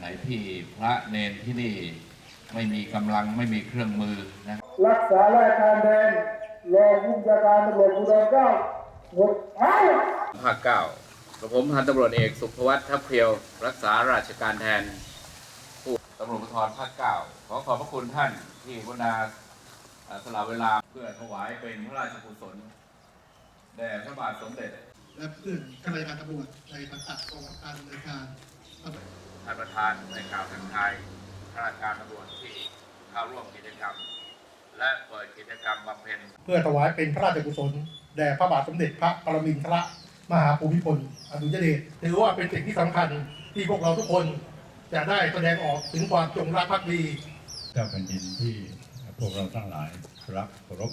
ไหนที่พระเนนที่นี่ไม่มีกำลังไม่มีเครื่องมือนะรักษาราชการแทนรองผู้บัญชาการตำรวจภูธรเก้าหมดไปภาคเก้ากับผมพันตำรวจเอกสุภวัฒน์ทัพเพียว รักษาราชการแทนผู้ตำรวจภูธรภาคเก้าขอขอบพระคุณท่านที่กรุณาเอ่อสละเวลาเพื่อถวายเป็นพระราชกุศลแด่พระบาทสมเด็จ และเพื่อนข้าราชการตำรวจในสังกัดกองบังคับการดำเนินการ ท่านประธานในกล่าวทักทายข้าราชการตำรวจที่เข้าร่วมกิจกรรม และเปิดกิจกรรมบำเพ็ญเพื่อถวายเป็นพระราชกุศลแด่พระบาทสมเด็จพระปรมินทรมหาภูมิพลอดุลยเดชถือว่าเป็นสิ่งที่สำคัญที่พวกเราทุกคนจะได้แสดงออกถึงความจงรักภักดี เจ้าแผ่นดินที่พวกเราทั้งหลายรักเคารพ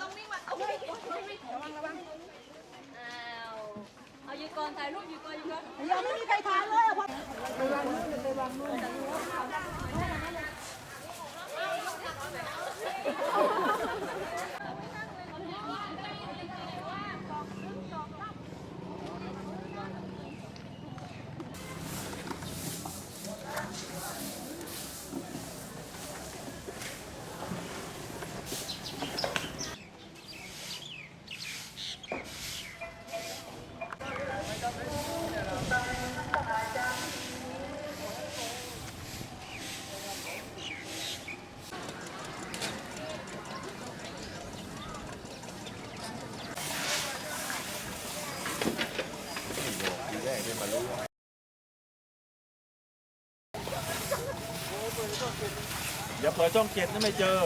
ต้องวิ่งมาเอาวิ่งระวังระวังอ้าวเอาอยู่ก่อนถ่ายรูปอยู่ก่อนอยู่ก่อนยังไม่มีใครทานเลยอะเพราะ อย่าเปิดช่องเจ็ดนะไม่เจอ